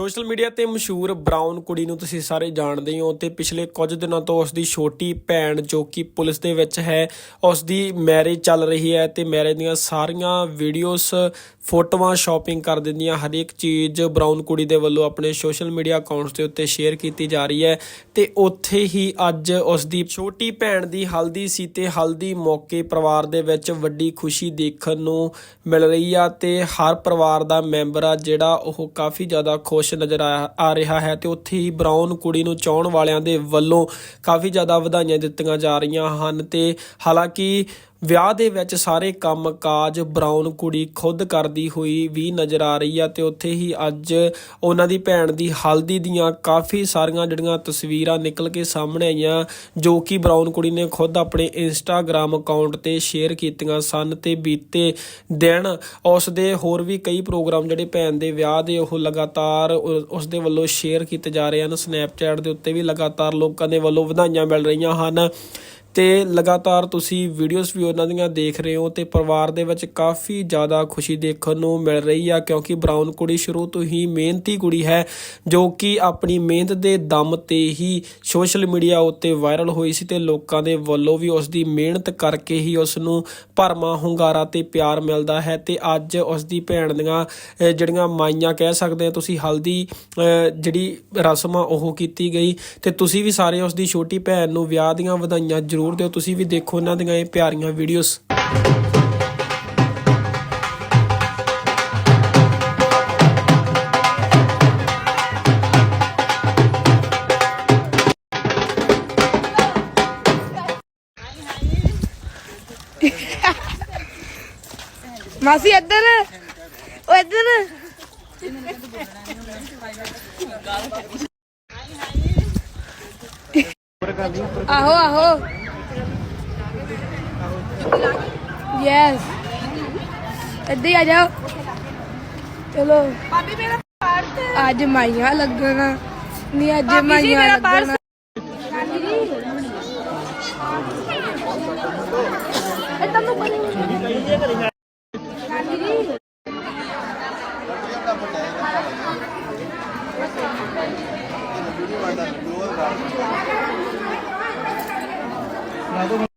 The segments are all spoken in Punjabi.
ਸੋਸ਼ਲ ਮੀਡੀਆ ਤੇ ਮਸ਼ਹੂਰ ਬਰਾਊਨ ਕੁੜੀ ਨੂੰ ਤੁਸੀਂ ਸਾਰੇ ਜਾਣਦੇ ਹੋ ਤੇ ਪਿਛਲੇ ਕੁਝ ਦਿਨਾਂ ਤੋਂ ਉਸ ਦੀ ਛੋਟੀ ਭੈਣ ਜੋ ਕਿ ਪੁਲਿਸ ਦੇ ਵਿੱਚ ਹੈ ਉਸ ਦੀ ਮੈਰਿਜ ਚੱਲ ਰਹੀ ਹੈ ਤੇ ਮੈਰਿਜ ਦੀਆਂ ਸਾਰੀਆਂ ਵੀਡੀਓਜ਼ ਫੋਟੋਆਂ ਸ਼ਾਪਿੰਗ ਕਰ ਦਿੰਦੀਆਂ, ਹਰੇਕ ਚੀਜ਼ ਬਰਾਊਨ ਕੁੜੀ ਦੇ ਵੱਲੋਂ ਆਪਣੇ ਸੋਸ਼ਲ ਮੀਡੀਆ ਅਕਾਊਂਟਸ ਦੇ ਉੱਤੇ ਸ਼ੇਅਰ ਕੀਤੀ ਜਾ ਰਹੀ ਹੈ ਤੇ ਉੱਥੇ ਹੀ ਅੱਜ ਉਸ ਦੀ ਛੋਟੀ ਭੈਣ ਦੀ ਹਲਦੀ ਸੀ ਤੇ ਹਲਦੀ ਮੌਕੇ ਪਰਿਵਾਰ ਦੇ ਵਿੱਚ ਵੱਡੀ ਖੁਸ਼ੀ ਦੇਖਣ ਨੂੰ ਮਿਲ ਰਹੀ ਆ ਤੇ ਹਰ ਪਰਿਵਾਰ ਦਾ ਮੈਂਬਰ ਆ ਜਿਹੜਾ ਉਹ ਕਾਫੀ ਜ਼ਿਆਦਾ ਖੁਸ਼ ਨਜ਼ਰ ਆ ਆ ਰਿਹਾ ਹੈ ਤੇ ਉੱਥੇ ਹੀ ਬਰਾਊਨ ਕੁੜੀ ਨੂੰ ਚਾਹਣ ਵਾਲਿਆਂ ਦੇ ਵੱਲੋਂ ਕਾਫੀ ਜ਼ਿਆਦਾ ਵਧਾਈਆਂ ਦਿੱਤੀਆਂ ਜਾ ਰਹੀਆਂ ਹਨ ਤੇ ਹਾਲਾਂਕਿ ਵਿਆਹ ਦੇ ਵਿੱਚ ਸਾਰੇ ਕੰਮ ਕਾਜ ਬਰਾਊਨ ਕੁੜੀ ਖੁਦ ਕਰਦੀ ਹੋਈ ਵੀ ਨਜ਼ਰ ਆ ਰਹੀ ਆ ਤੇ ਉੱਥੇ ਹੀ ਅੱਜ ਉਹਨਾਂ ਦੀ ਭੈਣ ਦੀ ਹਲਦੀ ਦੀਆਂ ਕਾਫੀ ਸਾਰੀਆਂ ਜਿਹੜੀਆਂ ਤਸਵੀਰਾਂ ਨਿਕਲ ਕੇ ਸਾਹਮਣੇ ਆਈਆਂ, ਜੋ ਕਿ ਬਰਾਊਨ ਕੁੜੀ ਨੇ ਖੁਦ ਆਪਣੇ ਇੰਸਟਾਗ੍ਰam ਅਕਾਊਂਟ ਤੇ ਸ਼ੇਅਰ ਕੀਤੀਆਂ ਸਨ ਤੇ ਬੀਤੇ ਦਿਨ ਉਸ ਦੇ ਹੋਰ ਵੀ ਕਈ ਪ੍ਰੋਗਰਾਮ ਜਿਹੜੇ ਭੈਣ ਦੇ ਵਿਆਹ ਦੇ ਉਹ ਲਗਾਤਾਰ ਉ- ਉਸ ਦੇ ਵੱਲੋਂ ਸ਼ੇਅਰ ਕੀਤੇ ਜਾ ਰਹੇ ਹਨ। ਸਨੈਪਚੈਟ ਦੇ ਉੱਤੇ ਵੀ ਲਗਾਤਾਰ ਲੋਕਾਂ ਦੇ ਵੱਲੋਂ ਵਧਾਈਆਂ ਮਿਲ ਰਹੀਆਂ ਹਨ। ਤੇ ਲਗਾਤਾਰ ਤੁਸੀਂ ਵੀਡੀਓਜ਼ ਵੀ ਉਹਨਾਂ ਦੀਆਂ ਦੇਖ ਰਹੇ ਹੋ ਤੇ ਪਰਿਵਾਰ ਦੇ ਵਿੱਚ ਕਾਫੀ ਜ਼ਿਆਦਾ ਖੁਸ਼ੀ ਦੇਖਣ ਨੂੰ ਮਿਲ ਰਹੀ ਆ, ਕਿਉਂਕਿ ਬਰਾਊਨ ਕੁੜੀ ਸ਼ੁਰੂ ਤੋਂ ਹੀ ਮਿਹਨਤੀ ਕੁੜੀ ਹੈ, ਜੋ ਕਿ ਆਪਣੀ ਮਿਹਨਤ ਦੇ ਦਮ ਤੇ ਹੀ ਸੋਸ਼ਲ ਮੀਡੀਆ ਉੱਤੇ ਵਾਇਰਲ ਹੋਈ ਸੀ ਤੇ ਲੋਕਾਂ ਦੇ ਵੱਲੋਂ ਵੀ ਉਸ ਦੀ ਮਿਹਨਤ ਕਰਕੇ ਹੀ ਉਸ ਨੂੰ ਭਰਮਾ, ਹੁੰਗਾਰਾ ਤੇ ਪਿਆਰ ਮਿਲਦਾ ਹੈ ਤੇ ਅੱਜ ਉਸ ਦੀ ਭੈਣ ਦੀਆਂ ਜਿਹੜੀਆਂ ਮਾਈਆਂ ਕਹਿ ਸਕਦੇ ਆ ਤੁਸੀਂ, ਹਲਦੀ ਜਿਹੜੀ ਰਸਮ ਆ ਉਹ ਕੀਤੀ ਗਈ ਤੇ ਤੁਸੀਂ ਵੀ ਸਾਰੇ ਉਸ ਦੀ ਛੋਟੀ ਭੈਣ ਨੂੰ ਵਿਆਹ ਦੀਆਂ ਵਧਾਈਆਂ ਜ਼ਰੂਰ ਦਿਓ, ਤੁਸੀਂ ਵੀ ਦੇਖੋ ਇਹਨਾਂ ਦੀਆਂ ਇਹ ਪਿਆਰੀਆਂ ਵੀਡੀਓਜ਼ ਮਾਸੀ, ਇੱਧਰ। ਉਹ ਇੱਧਰ। ਆਹੋ ਆਹੋ। ਯੈਸ ਇੱਧਰ ਹੀ ਆ ਜਾਓ। ਚਲੋ। ਭਾਬੀ ਮੇਰਾ ਪਰਸ ਅੱਜ ਮਾਈਆਂ ਲੱਗਣਾ। ਨਹੀਂ ਅੱਜ ਭਾਬੀ ਜੀ, ਮਾਈਆਂ ਮੇਰਾ ਪਰਸ। ਲੱਗਣਾ। ਆਪਣੇ ਮੂੰਹ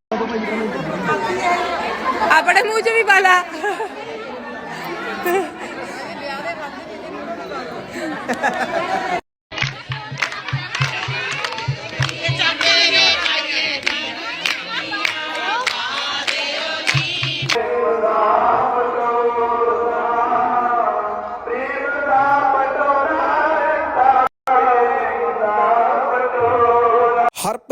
'ਚ ਵੀ ਪਾਲਾ ਹਰ